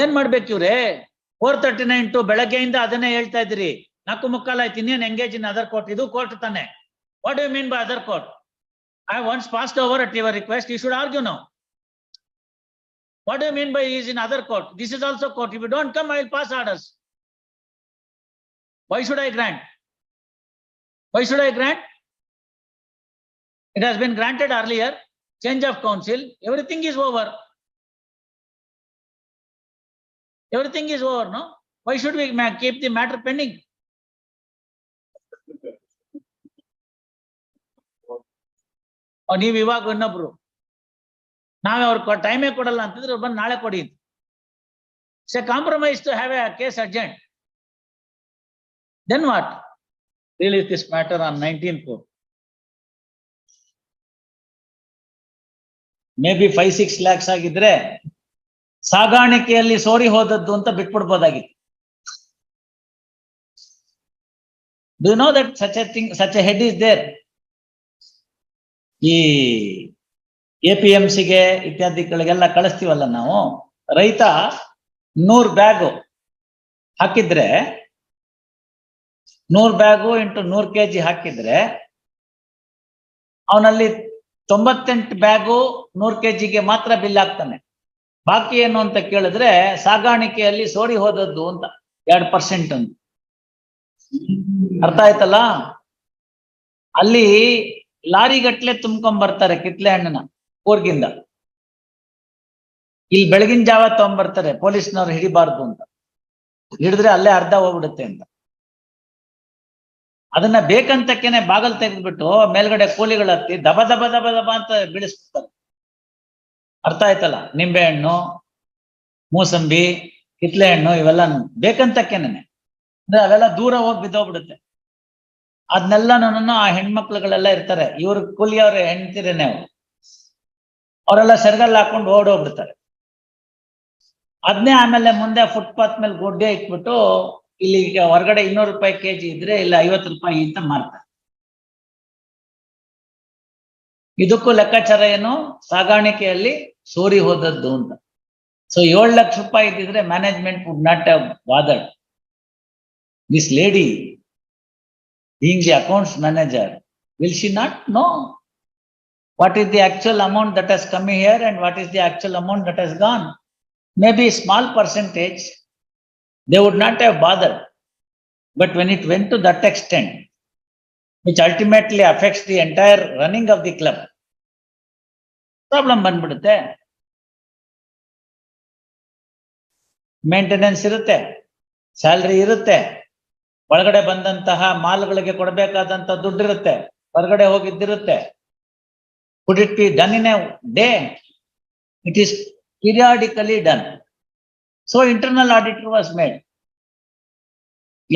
ಏನ್ ಮಾಡ್ಬೇಕು ಇವ್ರೆ ಫೋರ್ ತರ್ಟಿ ನೈನ್ ಟು ಬೆಳಗ್ಗೆಯಿಂದ ಅದನ್ನೇ ಹೇಳ್ತಾ ಇದ್ರಿ ನಾಲ್ಕು ಮುಕ್ಕಾಲ್ ಆಯ್ತು ಇನ್ನೇನ್ ಎಂಗೇಜ್ ಇನ್ ಅದರ್ ಕೋರ್ಟ್ ಇದು ಕೋರ್ಟ್ ತಾನೆ what you mean by other court I once passed over at your request you should argue now what you mean by is in other court this is also court if you don't come I will pass orders why should I grant why should I grant it has been granted earlier change of counsel everything is over Everything is over no? Why should we keep the matter oh, ನೀವು ಇವಾಗ ಇನ್ನೊಬ್ರು ನಾವೇ ಅವ್ರ ಟೈಮೇ ಕೊಡಲ್ಲ ಅಂತಂದ್ರೆ ಬಂದು ನಾಳೆ ಕೊಡಿ it's compromise to have a case urgent then what release this matter on nineteen four maybe five six lakhs ಆಗಿದ್ರೆ ಸಾಗಾಣಿಕೆಯಲ್ಲಿ ಸೋರಿ ಹೋದದ್ದು ಅಂತ ಬಿಟ್ಬಿಡ್ಬೋದಾಗಿತ್ತು do know that such a thing such a head is there ಈ ಎ ಪಿ ಎಂ ಸಿಗೆ ಇತ್ಯಾದಿಗಳಿಗೆಲ್ಲ ಕಳಿಸ್ತೀವಲ್ಲ ನಾವು ರೈತ ನೂರ್ ಬ್ಯಾಗು ಹಾಕಿದ್ರೆ ನೂರ್ ಬ್ಯಾಗು ಇಂಟು ನೂರ್ ಕೆ ಜಿ ಹಾಕಿದ್ರೆ ಅವನಲ್ಲಿ ತೊಂಬತ್ತೆಂಟು ಬ್ಯಾಗು ನೂರ್ ಕೆ ಜಿಗೆ ಮಾತ್ರ ಬಿಲ್ ಹಾಕ್ತಾನೆ ಬಾಕಿ ಏನು ಅಂತ ಕೇಳಿದ್ರೆ ಸಾಗಾಣಿಕೆಯಲ್ಲಿ ಸೋಡಿ ಹೋದದ್ದು ಅಂತ ಎರಡು ಪರ್ಸೆಂಟ್ ಅಂತ ಅರ್ಥ ಆಯ್ತಲ್ಲ ಅಲ್ಲಿ ಲಾರಿಗಟ್ಲೆ ತುಂಬ್ಕೊಂಬರ್ತಾರೆ ಬರ್ತಾರೆ ಕಿತ್ಲೆ ಹಣ್ಣನ ಕೂರ್ಗಿಂದ ಇಲ್ಲಿ ಬೆಳಗಿನ ಜಾವ ತಗೊಂಡ್ಬರ್ತಾರೆ ಪೊಲೀಸ್ನವ್ರು ಹಿಡಿಬಾರ್ದು ಅಂತ ಹಿಡಿದ್ರೆ ಅಲ್ಲೇ ಅರ್ಧ ಹೋಗ್ಬಿಡುತ್ತೆ ಅಂತ ಅದನ್ನ ಬೇಕಂತಕ್ಕೇನೆ ಬಾಗಲ್ ತೆಗೆದ್ಬಿಟ್ಟು ಮೇಲ್ಗಡೆ ಹತ್ತಿ ದಬ ದಬ ದಬ ದಬ ಅಂತ ಬಿಡಿಸ್ಬಿಡ್ತಾರೆ ಅರ್ಥ ಆಯ್ತಲ್ಲ ನಿಂಬೆಹಣ್ಣು ಮೂಸಂಬಿ ಕಿತ್ಲೆ ಹಣ್ಣು ಇವೆಲ್ಲ ಬೇಕಂತಕ್ಕೇನೆ ಅಂದ್ರೆ ಅವೆಲ್ಲ ದೂರ ಹೋಗಿ ಬಿದ್ದೋಗ್ಬಿಡುತ್ತೆ ಅದನ್ನೆಲ್ಲ ನನ್ನನ್ನು ಆ ಹೆಣ್ಮಕ್ಳುಗಳೆಲ್ಲ ಇರ್ತಾರೆ ಇವ್ರ ಕುಲಿಯವ್ರ ಹೆಣ್ತಿರೇನೆ ಅವ್ರು ಅವರೆಲ್ಲ ಸೆರಗಲ್ಲಿ ಹಾಕೊಂಡು ಓಡೋಗ್ಬಿಡ್ತಾರೆ ಅದನ್ನೇ ಆಮೇಲೆ ಮುಂದೆ ಫುಟ್ಪಾತ್ ಮೇಲೆ ಗುಡ್ಡೆ ಇಟ್ಬಿಟ್ಟು ಇಲ್ಲಿ ಹೊರಗಡೆ ಇನ್ನೂರು ರೂಪಾಯಿ ಕೆಜಿ ಇದ್ರೆ ಇಲ್ಲಿ ಐವತ್ತು ರೂಪಾಯಿ ಅಂತ ಮಾರ್ತಾರೆ ಇದಕ್ಕೂ ಲೆಕ್ಕಾಚಾರ ಏನು ಸಾಗಾಣಿಕೆಯಲ್ಲಿ ಸೋರಿ ಹೋದದ್ದು ಅಂತ ಸೊ ಏಳು ಲಕ್ಷ ರೂಪಾಯಿ ಇದ್ದಿದ್ರೆ management would not have bothered this lady being the accounts manager, will she not know what is the actual amount that has come here and what is the actual amount that has gone? Maybe small percentage, they would not have bothered. But when it went to that extent, which ultimately affects the entire running of the club, problem ಬಂದ್ಬಿಡುತ್ತೆ maintenance ಇರುತ್ತೆ salary ಇರುತ್ತೆ ಒಳಗಡೆ ಬಂದಂತಹ ಮಾಲ್ಗಳಿಗೆ ಕೊಡಬೇಕಾದಂತ ಇರುತ್ತೆ ಹೊರಗಡೆ ಹೋಗಿದ್ದಿರುತ್ತೆ could it be done in a day it is periodically done so internal auditor was made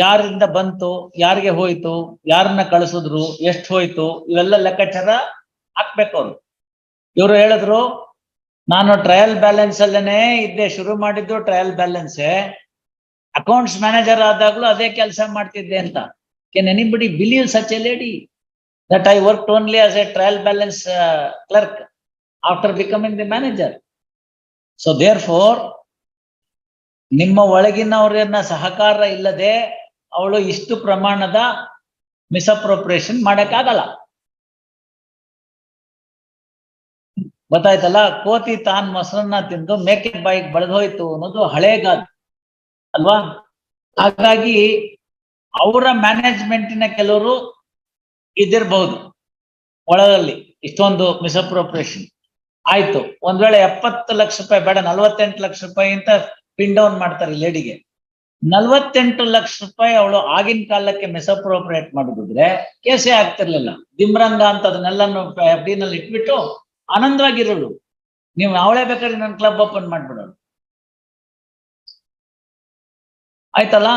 ಯಾರಿಂದ ಬಂತು ಯಾರಿಗೆ ಹೋಯಿತು ಯಾರನ್ನ ಕಳಿಸಿದ್ರು ಎಷ್ಟು ಹೋಯ್ತು ಇವೆಲ್ಲ ಲೆಕ್ಕಾಚಾರ ಹಾಕ್ಬೇಕು ಅವ್ರು ಇವರು ಹೇಳಿದ್ರು ನಾನು ಟ್ರಯಲ್ ಬ್ಯಾಲೆನ್ಸ್ ಅಲ್ಲೇನೆ ಇದ್ದೆ ಶುರು ಮಾಡಿದ್ದು ಟ್ರಯಲ್ ಬ್ಯಾಲೆನ್ಸ್ ಅಕೌಂಟ್ಸ್ ಮ್ಯಾನೇಜರ್ ಆದಾಗ್ಲೂ ಅದೇ ಕೆಲಸ ಮಾಡ್ತಿದ್ದೆ ಅಂತ can anybody believe such a lady that I work only as a trial balance clerk after becoming the manager so therefore ನಿಮ್ಮ ಒಳಗಿನವ್ರನ್ನ ಸಹಕಾರ ಇಲ್ಲದೆ ಅವಳು ಇಷ್ಟು ಪ್ರಮಾಣದ ಮಿಸ್ಅಪ್ರೋಪ್ರೇಷನ್ ಮಾಡಕ್ಕಾಗಲ್ಲ ಗೊತ್ತಾಯ್ತಲ್ಲ ಕೋತಿ ತಾನ್ ಮೊಸರನ್ನ ತಿಂದು ಮೇಕೆ ಬಾಯಿಗೆ ಹೋಯ್ತು ಅನ್ನೋದು ಹಳೆ ಗಾದೆ ಅಲ್ವಾ ಹಾಗಾಗಿ ಅವರ ಮ್ಯಾನೇಜ್ಮೆಂಟಿನ ಕೆಲವರು ಇದಿರ್ಬಹುದು ಒಳಗಲ್ಲಿ ಇಷ್ಟೊಂದು ಮಿಸ್ಅಪ್ರೋಪ್ರಿಯೇಷನ್ ಆಯ್ತು ಒಂದ್ ವೇಳೆ ಎಪ್ಪತ್ತು ಲಕ್ಷ ರೂಪಾಯಿ ಬೇಡ ನಲ್ವತ್ತೆಂಟು ಲಕ್ಷ ರೂಪಾಯಿ ಅಂತ ಪಿನ್ ಡೌನ್ ಮಾಡ್ತಾರೆ ಲೇಡಿಗೆ ನಲ್ವತ್ತೆಂಟು ಲಕ್ಷ ರೂಪಾಯಿ ಅವಳು ಆಗಿನ ಕಾಲಕ್ಕೆ ಮಿಸ್ಅಪ್ರೋಪ್ರಿಯೇಟ್ ಮಾಡಿದ್ರೆ ಕೇಸೇ ಆಗ್ತಿರ್ಲಿಲ್ಲ ದಿಮ್ರಂಗ ಅಂತ ಅದನ್ನೆಲ್ಲಾನು ಎಫ್ ನಲ್ಲಿ ಇಟ್ಬಿಟ್ಟು ಆನಂದವಾಗಿರೋಳು ನೀವು ಅವಳೇ ಬೇಕಾದ್ರೆ ನನ್ನ ಕ್ಲಬ್ ಓಪನ್ ಮಾಡ್ಬಿಡೋಳು ಆಯ್ತಲ್ಲ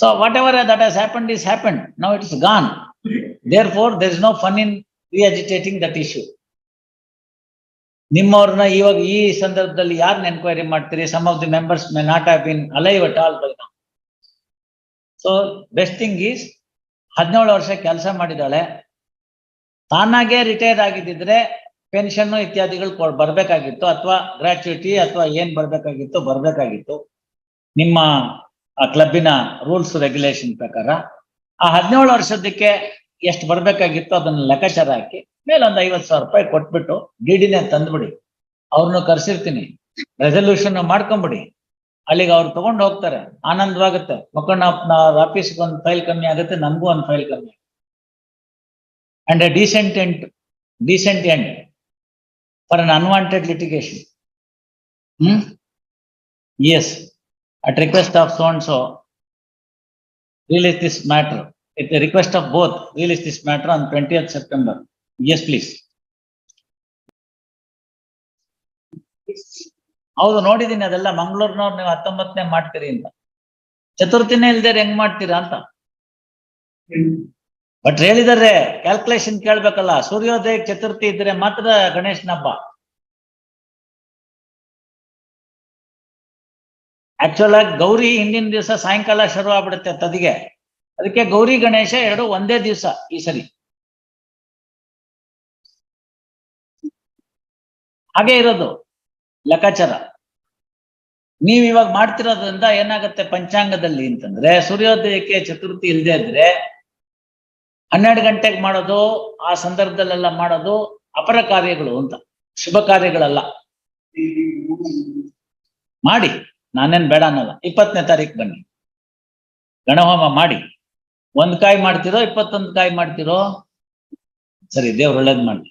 so whatever that has happened is happened now it's gone therefore there is no fun in reagitating that issue ನಿಮ್ಮವ್ರನ್ನ ಇವಾಗ ಈ ಸಂದರ್ಭದಲ್ಲಿ ಯಾರನ್ನ ಎನ್ಕ್ವೈರಿ ಮಾಡ್ತೀರಿ some of the members may not have been alive at all by so best thing is ಹದಿನೇಳು ವರ್ಷ ಕೆಲಸ ಮಾಡಿದಾಳೆ ತಾನಾಗೆ retire ಆಗಿದ್ದಿದ್ರೆ pension ಇತ್ಯಾದಿಗಳು ಬರ್ಬೇಕಾಗಿತ್ತು ಅಥವಾ ಗ್ರಾಚ್ಯುಟಿ ಅಥವಾ ಏನ್ ಬರ್ಬೇಕಾಗಿತ್ತು ಬರ್ಬೇಕಾಗಿತ್ತು ನಿಮ್ಮ ಕ್ಲಬ್ಬಿನ ರೂಲ್ಸ್ ರೆಗ್ಯುಲೇಷನ್ ಪ್ರಕಾರ ಆ ಹದಿನೇಳು ವರ್ಷದಕ್ಕೆ ಎಷ್ಟು ಬರ್ಬೇಕಾಗಿತ್ತು ಅದನ್ನ ಲೆಕ್ಕಾಚಾರ ಹಾಕಿ ಮೇಲೆ ಒಂದು ಐವತ್ತು ಸಾವಿರ ರೂಪಾಯಿ ಕೊಟ್ಬಿಟ್ಟು ಡಿಡಿನೇ ತಂದ್ಬಿಡಿ ಅವ್ರನ್ನೂ ಕರ್ಸಿರ್ತೀನಿ ರೆಸಲ್ಯೂಷನ್ ಮಾಡ್ಕೊಂಬಿಡಿ ಅಲ್ಲಿಗೆ ಅವ್ರು ತಗೊಂಡು ಹೋಗ್ತಾರೆ ಆನಂದವಾಗುತ್ತೆ ಮಕ್ಕಳ ಆಫೀಸ್ಗೆ ಒಂದು ಫೈಲ್ ಕಮ್ಮಿ ಆಗುತ್ತೆ ನಮಗೂ ಒಂದು ಫೈಲ್ ಕಮ್ಮಿ and a decent end decent end for an unwanted litigation. Hmm? Yes, at request of so and so, release this matter. At the request of both, release this matter on 20th September. Yes, please. ಹೌದು ನೋಡಿದೀನಿ ಅದೆಲ್ಲ ಮಂಗಳೂರಿನವ್ರು ನೀವು ಹತ್ತೊಂಬತ್ತನೇ ಮಾಡ್ತೀರಿ ಅಂತ ಚತುರ್ಥಿನೇ ಇಲ್ದೇ ಹೆಂಗ್ ಮಾಡ್ತೀರಾ ಅಂತ ಬಟ್ ಹೇಳಿದಾರೆ ಕ್ಯಾಲ್ಕುಲೇಷನ್ ಕೇಳ್ಬೇಕಲ್ಲ ಸೂರ್ಯೋದಯ ಚತುರ್ಥಿ ಇದ್ರೆ ಮಾತ್ರ ಗಣೇಶನ ಹಬ್ಬ ಆಕ್ಚುಲ್ ಆಗಿ ಗೌರಿ ಹಿಂದಿನ ದಿವಸ ಸಾಯಂಕಾಲ ಶುರು ಆಗ್ಬಿಡುತ್ತೆ ತದಿಗೆ ಅದಕ್ಕೆ ಗೌರಿ ಗಣೇಶ ಎರಡು ಒಂದೇ ದಿವಸ ಈ ಸರಿ ಹಾಗೆ ಇರೋದು ಲೆಕ್ಕಾಚಾರ ನೀವ್ ಇವಾಗ ಮಾಡ್ತಿರೋದ್ರಿಂದ ಏನಾಗುತ್ತೆ ಪಂಚಾಂಗದಲ್ಲಿ ಅಂತಂದ್ರೆ ಸೂರ್ಯೋದಯಕ್ಕೆ ಚತುರ್ಥಿ ಇಲ್ಲದೆ ಇದ್ರೆ ಹನ್ನೆರಡು ಗಂಟೆಗೆ ಮಾಡೋದು ಆ ಸಂದರ್ಭದಲ್ಲೆಲ್ಲ ಮಾಡೋದು ಅಪರ ಕಾರ್ಯಗಳು ಅಂತ ಶುಭ ಕಾರ್ಯಗಳಲ್ಲ ಮಾಡಿ ನಾನೇನ್ ಬೇಡ ಅನ್ನಲ್ಲ ಇಪ್ಪತ್ತನೇ ತಾರೀಕು ಬನ್ನಿ ಗಣಹೋಮ ಮಾಡಿ ಒಂದ್ ಕಾಯಿ ಮಾಡ್ತಿರೋ ಇಪ್ಪತ್ತೊಂದು ಕಾಯಿ ಮಾಡ್ತಿರೋ ಸರಿ ದೇವ್ರು ಒಳ್ಳೇದ್ ಮಾಡಿ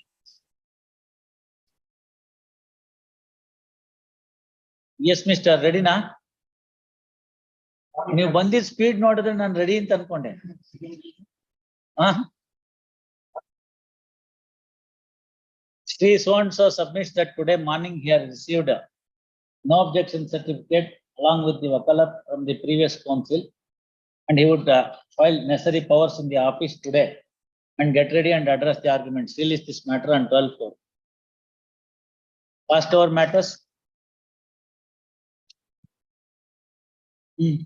ಎಸ್ ಮಿಸ್ಟರ್ ರೆಡಿನಾ ನೀವು ಬಂದಿದ್ ಸ್ಪೀಡ್ ನೋಡಿದ್ರೆ ನಾನು ರೆಡಿ ಅಂತ ಅನ್ಕೊಂಡೆ Huh? Sri so submits that today morning he has received a no objection certificate along with the wakalat from the previous council and he would uh, file necessary powers in the office today and get ready and address the arguments. Release this matter on 12 4. Past over matters. Mm.